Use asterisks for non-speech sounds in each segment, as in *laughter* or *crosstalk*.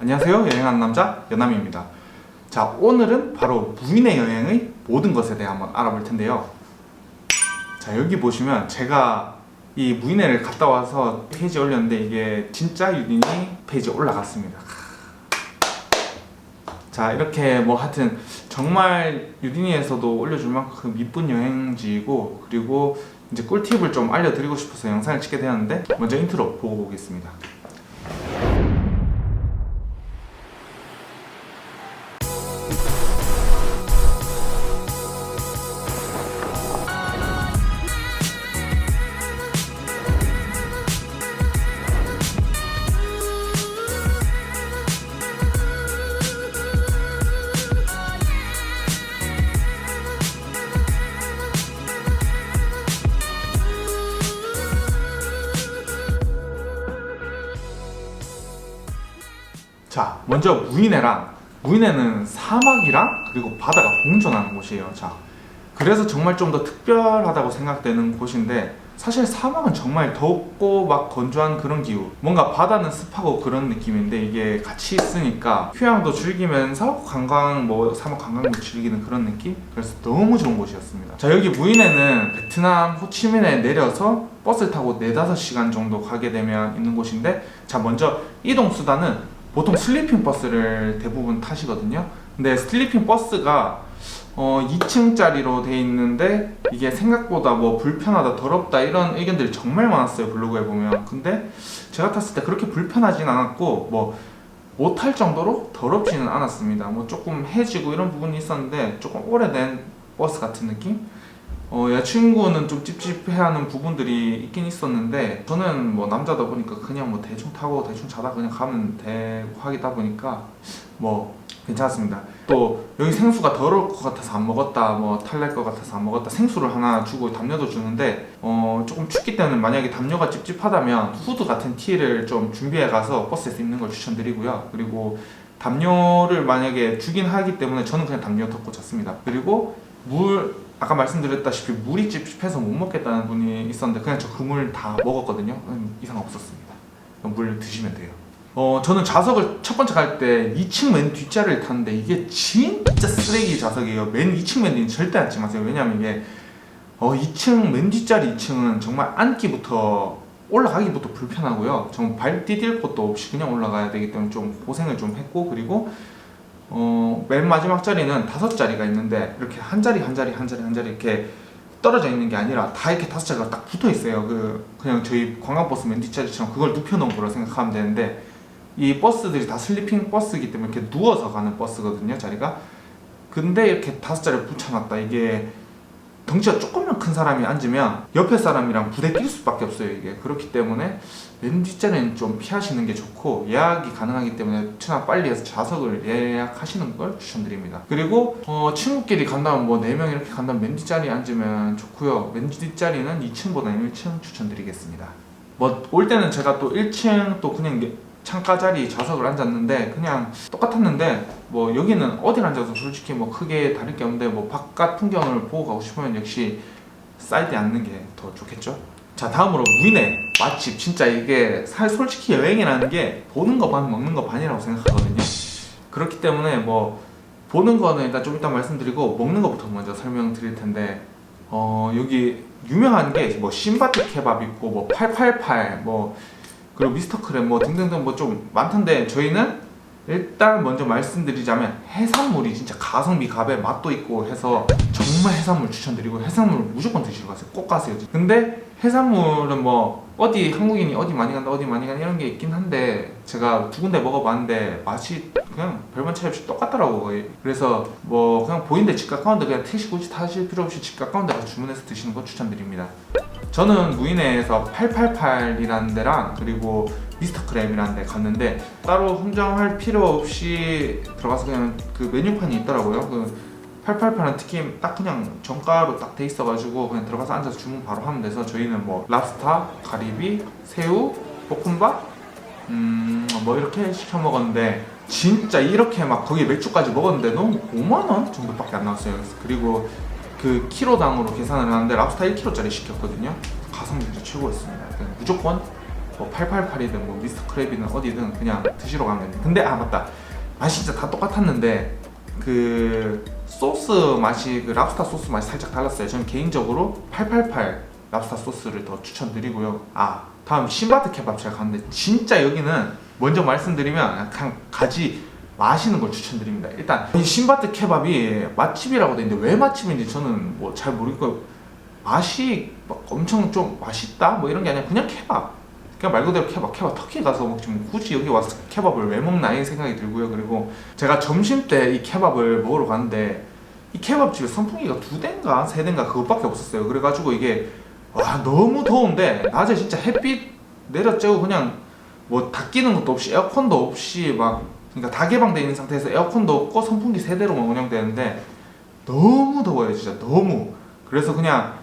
안녕하세요. 여행하는 남자 연남입니다. 자, 오늘은 바로 무인의 여행의 모든 것에 대해 한번 알아볼 텐데요. 자, 여기 보시면 제가 이 무인회를 갔다 와서 페이지 올렸는데 이게 진짜 유딘이 페이지 올라갔습니다. 자, 이렇게 뭐 하여튼 정말 유딘이에서도 올려줄 만큼 이쁜 여행지이고 그리고 이제 꿀팁을 좀 알려드리고 싶어서 영상을 찍게 되었는데 먼저 인트로 보고 오겠습니다. 자, 먼저 무인해랑 무인해는 사막이랑 그리고 바다가 공존하는 곳이에요. 자, 그래서 정말 좀 더 특별하다고 생각되는 곳인데 사실 사막은 정말 덥고 막 건조한 그런 기후. 뭔가 바다는 습하고 그런 느낌인데 이게 같이 있으니까 휴양도 즐기면서 관광 뭐 사막 관광도 즐기는 그런 느낌. 그래서 너무 좋은 곳이었습니다. 자, 여기 무인해는 베트남 호치민에 내려서 버스를 타고 4, 5시간 정도 가게 되면 있는 곳인데 자, 먼저 이동 수단은 보통 슬리핑 버스를 대부분 타시거든요. 근데 슬리핑 버스가 어 2층짜리로 돼 있는데 이게 생각보다 뭐 불편하다, 더럽다 이런 의견들이 정말 많았어요 블로그에 보면. 근데 제가 탔을 때 그렇게 불편하진 않았고 뭐 못할 정도로 더럽지는 않았습니다. 뭐 조금 해지고 이런 부분이 있었는데 조금 오래된 버스 같은 느낌? 어, 여자친구는 좀 찝찝해하는 부분들이 있긴 있었는데 저는 뭐 남자다 보니까 그냥 뭐 대충 타고 대충 자다 그냥 가면 되고 하다 보니까 뭐 괜찮았습니다. 또 여기 생수가 더러울 것 같아서 안 먹었다, 뭐 탈날 것 같아서 안 먹었다 생수를 하나 주고 담요도 주는데 어 조금 춥기 때문에 만약에 담요가 찝찝하다면 후드 같은 티를 좀 준비해 가서 버스에서 입는 걸 추천드리고요. 그리고 담요를 만약에 주긴 하기 때문에 저는 그냥 담요 덮고 잤습니다. 그리고 물 아까 말씀드렸다시피 물이 찝찝해서 못 먹겠다는 분이 있었는데 그냥 저 그물 다 먹었거든요. 음, 이상 없었습니다. 물 드시면 돼요. 어 저는 좌석을 첫 번째 갈 때 2층 맨 뒷자리를 탔는데 이게 진짜 쓰레기 좌석이에요. 맨 2층 맨 뒤는 절대 앉지 마세요. 왜냐면 이게 어 2층 맨 뒷자리 2층은 정말 앉기부터 올라가기부터 불편하고요. 정발 디딜 것도 없이 그냥 올라가야 되기 때문에 좀 고생을 좀 했고 그리고 어, 맨 마지막 자리는 다섯 자리가 있는데 이렇게 한 자리 한 자리 한 자리 한 자리 이렇게 떨어져 있는 게 아니라 다 이렇게 다섯 자리가 딱 붙어 있어요. 그 그냥 저희 관광버스 맨 뒷자리처럼 그걸 눕혀 놓은 거라 생각하면 되는데 이 버스들이 다 슬리핑 버스이기 때문에 이렇게 누워서 가는 버스거든요. 자리가. 근데 이렇게 다섯 자리를 붙여놨다. 이게 덩치가 조금만 큰 사람이 앉으면 옆에 사람이랑 부대 낄 수밖에 없어요. 이게 그렇기 때문에 맨 뒷자리는 좀 피하시는 게 좋고 예약이 가능하기 때문에 최대한 빨리 해서 좌석을 예약하시는 걸 추천드립니다. 그리고 어, 친구끼리 간다면 뭐 4명 이렇게 간다면 맨 뒷자리에 앉으면 좋고요. 맨 뒷자리는 2층보다는 1층 추천드리겠습니다. 뭐 올 때는 제가 또 1층 또 그냥 창가 자리 좌석을 앉았는데 그냥 똑같았는데 뭐 여기는 어딜 앉아서 솔직히 뭐 크게 다를 게 없는데 뭐 바깥 풍경을 보고 가고 싶으면 역시 사이드에 앉는 게 더 좋겠죠? 자 다음으로 무인의 맛집. 진짜 이게 사 솔직히 여행이라는 게 보는 거 반 먹는 거 반이라고 생각하거든요. 그렇기 때문에 뭐 보는 거는 일단 좀 이따 말씀드리고 먹는 거부터 먼저 설명드릴 텐데 어 여기 유명한 게 뭐 신바트 케밥 있고 뭐 888 뭐 그리고 미스터 크랩 뭐 등등등 뭐 좀 많던데 저희는 일단 먼저 말씀드리자면 해산물이 진짜 가성비 갑에 맛도 있고 해서 정말 해산물 추천드리고 해산물 무조건 드시러 가세요. 꼭 가세요. 근데 해산물은 뭐 어디 한국인이 어디 많이 간다 어디 많이 간다 이런 게 있긴 한데 제가 두 군데 먹어봤는데 맛이 그냥 별반 차이 없이 똑같더라고 거의 그래서 뭐 그냥 보이는데 집 가까운 데 그냥 택시 굳이 타실 필요 없이 집 가까운 데 가서 주문해서 드시는 거 추천드립니다 저는 무인회에서 888이라는 데랑 그리고 미스터 크랩이라는 데 갔는데 따로 흥정할 필요 없이 들어가서 그냥 그 메뉴판이 있더라고요. 그 888은 특히 딱 그냥 정가로 딱 돼 있어가지고 그냥 들어가서 앉아서 주문 바로 하면 돼서 저희는 뭐 랍스타, 가리비, 새우, 볶음밥, 음 뭐 이렇게 시켜 먹었는데 진짜 이렇게 막 거기 맥주까지 먹었는데도 5만 원 정도밖에 안 나왔어요. 그리고 그 키로당으로 계산을 하는데 랍스타 1kg짜리 시켰거든요. 가성비 진짜 최고였습니다. 무조건 뭐 888이든 뭐 미스터 크랩이든 어디든 그냥 드시러 가면 됩니다. 근데 아 맞다 맛이 진짜 다 똑같았는데 그 소스 맛이 그 랍스타 소스 맛이 살짝 달랐어요. 저는 개인적으로 888 랍스타 소스를 더 추천드리고요. 아 다음 신바트 케밥 제가 갔는데 진짜 여기는 먼저 말씀드리면 약간 가지 맛있는 걸 추천드립니다. 일단 이 신바트 케밥이 맛집이라고 돼 있는데 왜 맛집인지 저는 뭐 잘 모르겠고 맛이 막 엄청 좀 맛있다 뭐 이런 게 아니라 그냥 케밥. 그냥 말 그대로 케밥, 케밥 터키 가서 먹지 뭐 굳이 여기 와서 케밥을 왜 먹나 이 생각이 들고요. 그리고 제가 점심 때 이 케밥을 먹으러 갔는데 이 케밥집에 선풍기가 두 대인가 세 대인가 그것밖에 없었어요. 그래가지고 이게 와 너무 더운데 낮에 진짜 햇빛 내려쬐고 그냥 뭐다 끼는 것도 없이 에어컨도 없이 막 그러니까 다 개방돼 있는 상태에서 에어컨도 없고 선풍기 세 대로만 운영되는데 너무 더워요 진짜 너무 그래서 그냥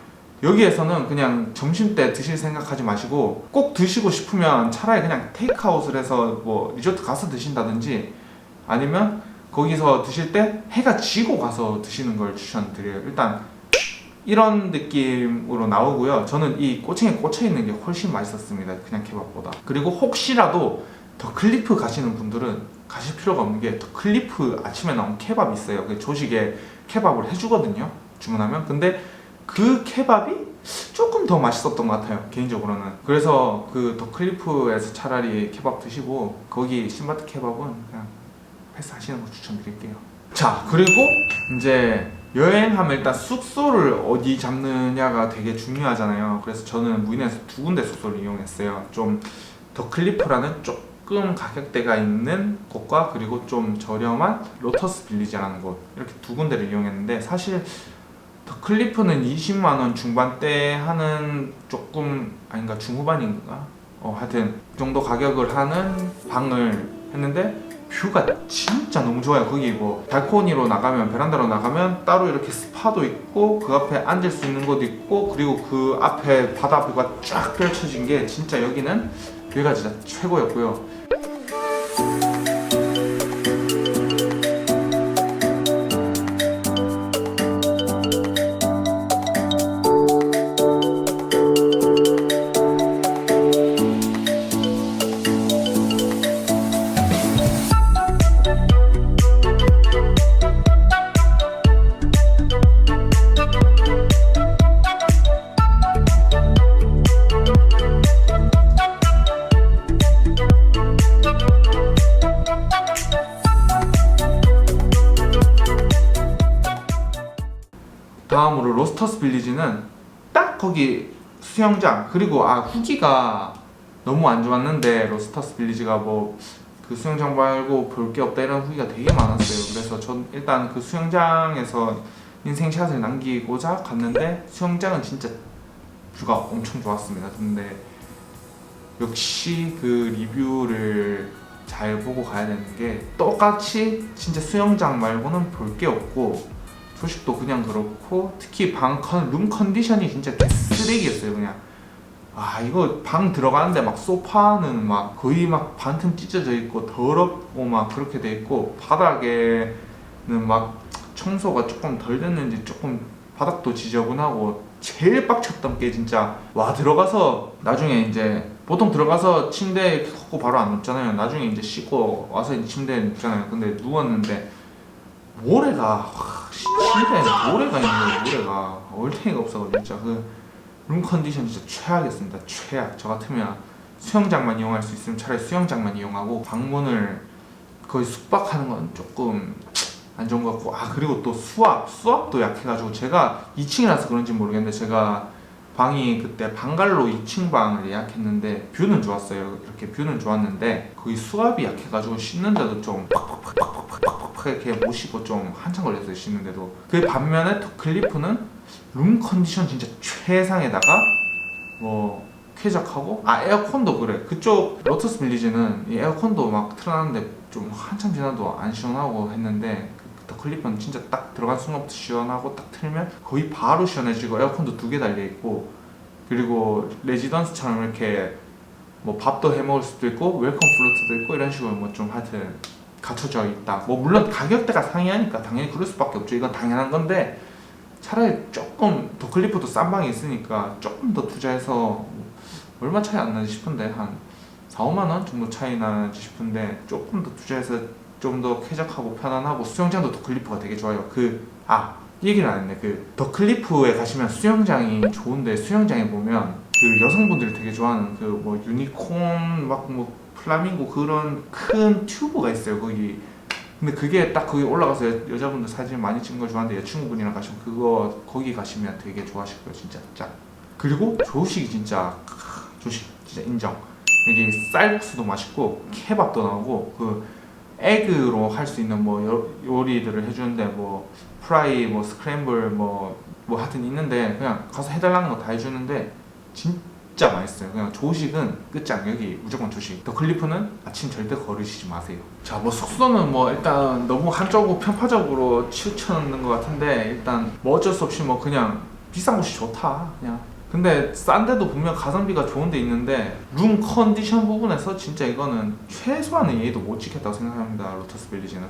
여기에서는 그냥 점심 때 드실 생각하지 마시고 꼭 드시고 싶으면 차라리 그냥 테이크아웃을 해서 뭐 리조트 가서 드신다든지 아니면 거기서 드실 때 해가 지고 가서 드시는 걸 추천드려요. 일단 이런 느낌으로 나오고요. 저는 이 꼬챙이에 꽂혀 있는 게 훨씬 맛있었습니다. 그냥 케밥보다. 그리고 혹시라도 더 클리프 가시는 분들은 가실 필요가 없는 게 더 클리프 아침에 나온 케밥 있어요. 그 조식에 케밥을 해주거든요. 주문하면. 근데 그 케밥이 조금 더 맛있었던 것 같아요. 개인적으로는. 그래서 그 더 클리프에서 차라리 케밥 드시고 거기 신바트 케밥은 그냥 패스하시는 거 추천드릴게요. 자 그리고 이제 여행하면 일단 숙소를 어디 잡느냐가 되게 중요하잖아요. 그래서 저는 무인에서 두 군데 숙소를 이용했어요. 좀 더 클리프라는 조금 가격대가 있는 곳과 그리고 좀 저렴한 로터스 빌리지라는 곳 이렇게 두 군데를 이용했는데 사실 더 클리프는 20만 원 중반대 하는 조금 아닌가 중후반인가 어 하여튼 그 정도 가격을 하는 방을 했는데 뷰가 진짜 너무 좋아요. 거기 뭐 발코니로 나가면 베란다로 나가면 따로 이렇게 스파도 있고 그 앞에 앉을 수 있는 곳도 있고 그리고 그 앞에 바다 뷰가 쫙 펼쳐진 게 진짜 여기는 뷰가 진짜 최고였고요. 빌리지는 딱 거기 수영장 그리고 아 후기가 너무 안 좋았는데 로스터스 빌리지가 뭐 그 수영장 말고 볼 게 없다 이런 후기가 되게 많았어요. 그래서 전 일단 그 수영장에서 인생샷을 남기고자 갔는데 수영장은 진짜 뷰가 엄청 좋았습니다. 근데 역시 그 리뷰를 잘 보고 가야 되는 게 똑같이 진짜 수영장 말고는 볼 게 없고 소식도 그냥 그렇고 특히 방 컨, 룸 컨디션이 진짜 쓰레기였어요 그냥. 아 이거 방 들어가는데 막 소파는 막 거의 막 반틈 찢어져 있고 더럽고 막 그렇게 돼 있고 바닥에는 막 청소가 조금 덜 됐는지 조금 바닥도 지저분하고 제일 빡쳤던 게 진짜 와 들어가서 나중에 이제 보통 들어가서 침대에 걷고 바로 안 눕잖아요. 나중에 이제 씻고 와서 이제 침대에 눕잖아요. 근데 누웠는데 모래가 와, 침대에 모래가 거예요 모래가. 얼탱이가 없어서 진짜 그 룸 컨디션 진짜 최악이었습니다. 최악. 저 같으면 수영장만 이용할 수 있으면 차라리 수영장만 이용하고 방문을 거의 숙박하는 건 조금 안 좋은 것 같고. 아 그리고 또 수압 수압도 약해가지고 제가 2층이라서 그런지 모르겠는데 제가 방이 그때 방갈로 2층 방을 예약했는데 뷰는 좋았어요 이렇게 뷰는 좋았는데 거기 수압이 약해가지고 씻는데도 좀 팍팍팍팍팍팍 이렇게 못 씻고 좀 한참 걸렸어요 씻는데도 그 반면에 더 클리프는 룸 컨디션 진짜 최상에다가 뭐 쾌적하고 아 에어컨도 그래 그쪽 로터스 빌리지는 이 에어컨도 막 틀어놨는데 좀 한참 지나도 안 시원하고 했는데 그더 클리프는 진짜 딱 들어간 순간부터 시원하고 딱 틀면 거의 바로 시원해지고 에어컨도 두 개 달려 있고 그리고 레지던스처럼 이렇게 뭐 밥도 해 먹을 수도 있고 웰컴 플루트도 있고 이런 식으로 뭐 좀 하여튼 갖춰져 있다. 뭐 물론 가격대가 상이하니까 당연히 그럴 수밖에 없죠. 이건 당연한 건데 차라리 조금 더 클리프도 싼 방이 있으니까 조금 더 투자해서 얼마 차이 안 나지 싶은데 한 4, 5만 원 정도 차이 나지 싶은데 조금 더 투자해서 좀 더 쾌적하고 편안하고 수영장도 더 클리프가 되게 좋아요. 그 아, 이 얘기를 안 했네. 그 더 클리프에 가시면 수영장이 좋은데 수영장에 보면 그 여성분들이 되게 좋아하는 그 뭐 유니콘 막 뭐 플라밍고 그런 큰 튜브가 있어요. 거기 근데 그게 딱 거기 올라가서 여, 여자분들 사진 많이 찍는 걸 좋아하는데 여친구분이랑 가시면 그거 거기 가시면 되게 좋아하실 거예요 진짜 짱 그리고 조식이 진짜 크, 조식 진짜 인정 여기 쌀국수도 맛있고 케밥도 나오고 그 에그로 할 수 있는 뭐 요, 요리들을 해주는데 뭐 프라이 뭐 스크램블 뭐 뭐 하여튼 있는데 그냥 가서 해달라는 거 다 해주는데 진짜 맛있어요. 그냥 조식은 끝장 여기 무조건 조식. 더 클리프는 아침 절대 거르시지 마세요. 자, 뭐 숙소는 뭐 일단 너무 한쪽으로 편파적으로 치우쳐놓는 것 같은데 일단 뭐 어쩔 수 없이 뭐 그냥 비싼 곳이 좋다 그냥. 근데 싼데도 분명 가성비가 좋은 데 있는데 룸 컨디션 부분에서 진짜 이거는 최소한의 예의도 못 지켰다고 생각합니다. 로터스 빌리지는.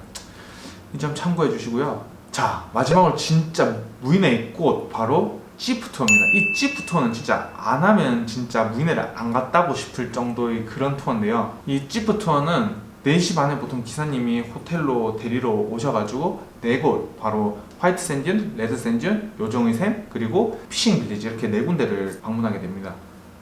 이 점 참고해 주시고요. 자 마지막으로 진짜 무인의 꽃 바로 지프 투어입니다. 이 지프 투어는 진짜 안 하면 진짜 무인회를 안 갔다고 싶을 정도의 그런 투어인데요. 이 지프 투어는 4시 반에 보통 기사님이 호텔로 데리러 오셔가지고 네 곳 바로 화이트 샌듄, 레드 샌듄, 요정의 샘 그리고 피싱 빌리지 이렇게 네 군데를 방문하게 됩니다.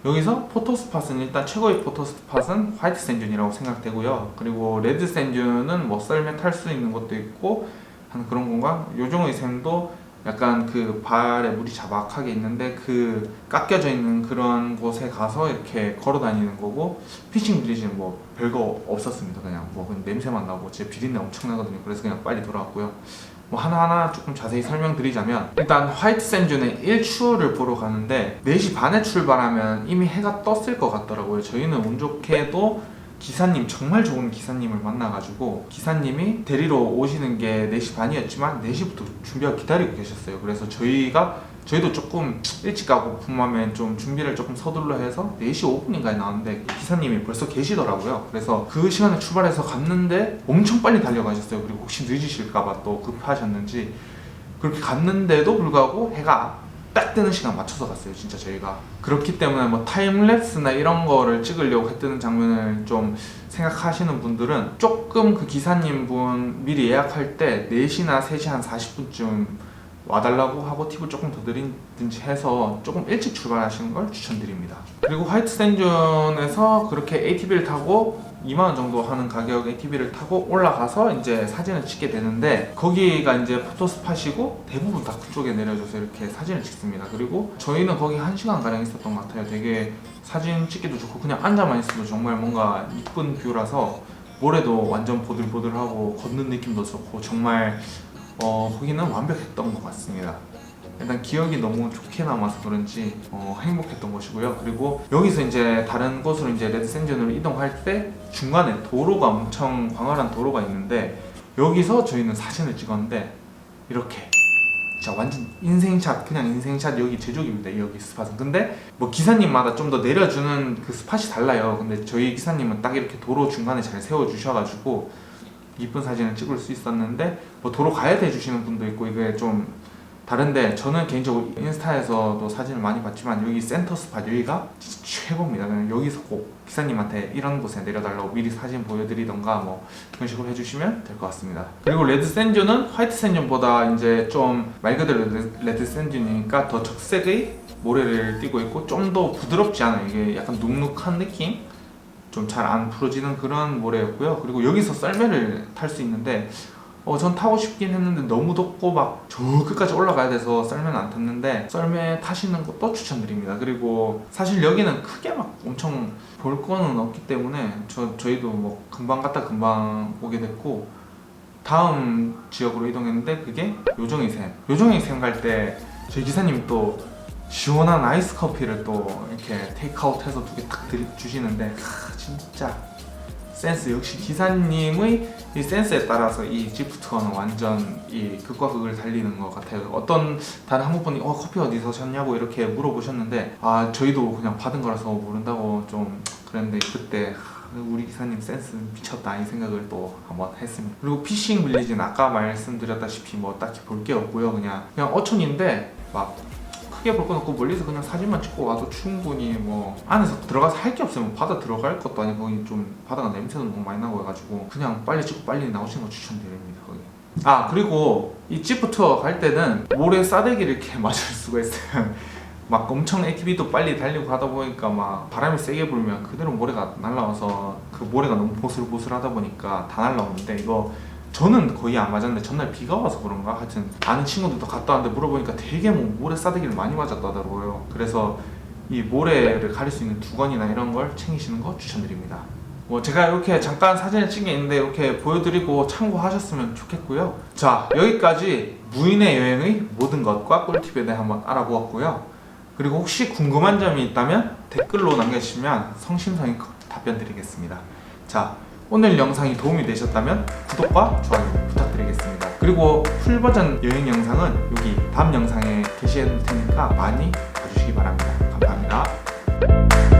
여기서 포토스팟은 일단 최고의 포토스팟은 화이트 샌듄이라고 생각되고요. 그리고 레드 샌듄은 뭐 썰매 탈 수 있는 것도 있고 하는 그런 공간. 요정의 샘도 약간 그 발에 물이 자박하게 있는데 그 깎여져 있는 그런 곳에 가서 이렇게 걸어 다니는 거고 피싱 빌리지는 뭐 별거 없었습니다. 그냥 뭐 그냥 냄새만 나고 제 비린내 엄청 나거든요. 그래서 그냥 빨리 돌아왔고요. 뭐 하나하나 조금 자세히 설명드리자면 일단 화이트 샌준의 일출을 보러 가는데 4시 반에 출발하면 이미 해가 떴을 것 같더라고요. 저희는 운 좋게도 기사님 정말 좋은 기사님을 만나가지고 기사님이 데리러 오시는 게 4시 반이었지만 4시부터 준비하고 기다리고 계셨어요. 그래서 저희가 저희도 조금 일찍 가고 부모하면 좀 준비를 조금 서둘러 해서 4시 5분인가에 나왔는데 기사님이 벌써 계시더라고요. 그래서 그 시간에 출발해서 갔는데 엄청 빨리 달려가셨어요. 그리고 혹시 늦으실까봐 또 급하셨는지 그렇게 갔는데도 불구하고 해가 딱 뜨는 시간 맞춰서 갔어요. 진짜 저희가 그렇기 때문에 뭐 타임랩스나 이런 거를 찍으려고 했던 장면을 좀 생각하시는 분들은 조금 그 기사님 분 미리 예약할 때 4시나 3시 한 40분쯤 와달라고 하고 팁을 조금 더 드리든지 해서 조금 일찍 출발하시는 걸 추천드립니다. 그리고 화이트 샌존에서 그렇게 ATV를 타고 2만 원 정도 하는 가격 ATV를 타고 올라가서 이제 사진을 찍게 되는데 거기가 이제 포토 스팟이고 대부분 다 그쪽에 내려줘서 이렇게 사진을 찍습니다. 그리고 저희는 거기 1시간 가량 있었던 것 같아요. 되게 사진 찍기도 좋고 그냥 앉아만 있어도 정말 뭔가 이쁜 뷰라서 모래도 완전 보들보들하고 걷는 느낌도 좋고 정말 어, 거기는 완벽했던 것 같습니다. 일단 기억이 너무 좋게 남아서 그런지 어, 행복했던 곳이고요. 그리고 여기서 이제 다른 곳으로 이제 레드 샌전으로 이동할 때 중간에 도로가 엄청 광활한 도로가 있는데 여기서 저희는 사진을 찍었는데 이렇게 진짜 완전 인생샷 그냥 인생샷 여기 제조기입니다 여기 스팟은 근데 뭐 기사님마다 좀 더 내려주는 그 스팟이 달라요 근데 저희 기사님은 딱 이렇게 도로 중간에 잘 세워주셔가지고 이쁜 사진을 찍을 수 있었는데 뭐 도로 가야 돼 주시는 분도 있고 이게 좀 다른데 저는 개인적으로 인스타에서도 사진을 많이 봤지만 여기 센터 스팟 여기가 진짜 최고입니다. 그냥 여기서 꼭 기사님한테 이런 곳에 내려달라고 미리 사진 보여드리던가 뭐 그런 식으로 해주시면 될 것 같습니다. 그리고 레드 샌드는 화이트 샌드보다 이제 좀 말 그대로 레드, 레드 샌드니까 더 적색의 모래를 띄고 있고 좀 더 부드럽지 않아요. 이게 약간 눅눅한 느낌? 좀 잘 안 풀어지는 그런 모래였고요. 그리고 여기서 썰매를 탈 수 있는데 어, 전 타고 싶긴 했는데 너무 덥고 막 저 끝까지 올라가야 돼서 썰매는 안 탔는데 썰매 타시는 것도 추천드립니다. 그리고 사실 여기는 크게 막 엄청 볼 거는 없기 때문에 저, 저희도 뭐 금방 갔다 금방 오게 됐고 다음 지역으로 이동했는데 그게 요정의 샘. 요정의 샘갈 때 저희 기사님이 또 시원한 아이스 커피를 또 이렇게 테이크아웃해서 두개탁 주시는데 크, 진짜 센스 역시 기사님의 이 센스에 따라서 이 지프 투어는 완전 이 극과 극을 달리는 것 같아요. 어떤 다른 한국분이 어 커피 어디서 샀냐고 이렇게 물어보셨는데 아 저희도 그냥 받은 거라서 모른다고 좀 그랬는데 그때 하, 우리 기사님 센스 미쳤다 이 생각을 또 한번 했습니다. 그리고 피싱 빌리지는 아까 말씀드렸다시피 뭐 딱히 볼 게 없고요. 그냥 그냥 어촌인데 막 크게 볼 건 없고 멀리서 그냥 사진만 찍고 와도 충분히 뭐 안에서 들어가서 할 게 없으면 바다 들어갈 것도 아니고 거기 좀 바다가 냄새도 너무 많이 나고 해가지고 그냥 빨리 찍고 빨리 나오시는 거 추천드립니다 거기. 아 그리고 이 지프 투어 갈 때는 모래 싸대기를 이렇게 *laughs* 맞을 수가 있어요. 막 엄청 ATV도 빨리 달리고 하다 보니까 막 바람이 세게 불면 그대로 모래가 날라와서 그 모래가 너무 보슬보슬하다 보니까 다 날라오는데 이거 저는 거의 안 맞았는데 전날 비가 와서 그런가? 하여튼 아는 친구들도 갔다 왔는데 물어보니까 되게 뭐 모래 싸대기를 많이 맞았다더라고요. 그래서 이 모래를 가릴 수 있는 두건이나 이런 걸 챙기시는 거 추천드립니다. 뭐 제가 이렇게 잠깐 사진을 찍게 있는데 이렇게 보여드리고 참고하셨으면 좋겠고요. 자 여기까지 무인의 여행의 모든 것과 꿀팁에 대해 한번 알아보았고요. 그리고 혹시 궁금한 점이 있다면 댓글로 남겨주시면 성심성의껏 답변 드리겠습니다. 자, 오늘 영상이 도움이 되셨다면 구독과 좋아요 부탁드리겠습니다. 그리고 풀 버전 여행 영상은 여기 다음 영상에 게시해 놓을 테니까 많이 봐주시기 바랍니다. 감사합니다.